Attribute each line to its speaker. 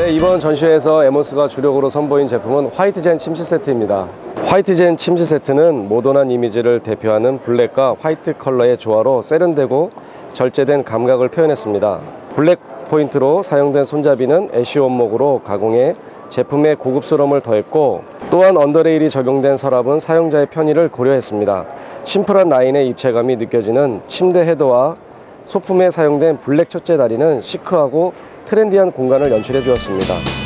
Speaker 1: 네, 이번 전시회에서 에모스가 주력으로 선보인 제품은 화이트젠 침실 세트입니다. 화이트젠 침실 세트는 모던한 이미지를 대표하는 블랙과 화이트 컬러의 조화로 세련되고 절제된 감각을 표현했습니다. 블랙 포인트로 사용된 손잡이는 애쉬 원목으로 가공해 제품의 고급스러움을 더했고 또한 언더레일이 적용된 서랍은 사용자의 편의를 고려했습니다. 심플한 라인의 입체감이 느껴지는 침대 헤더와 소품에 사용된 블랙 첫째 다리는 시크하고 트렌디한 공간을 연출해 주었습니다.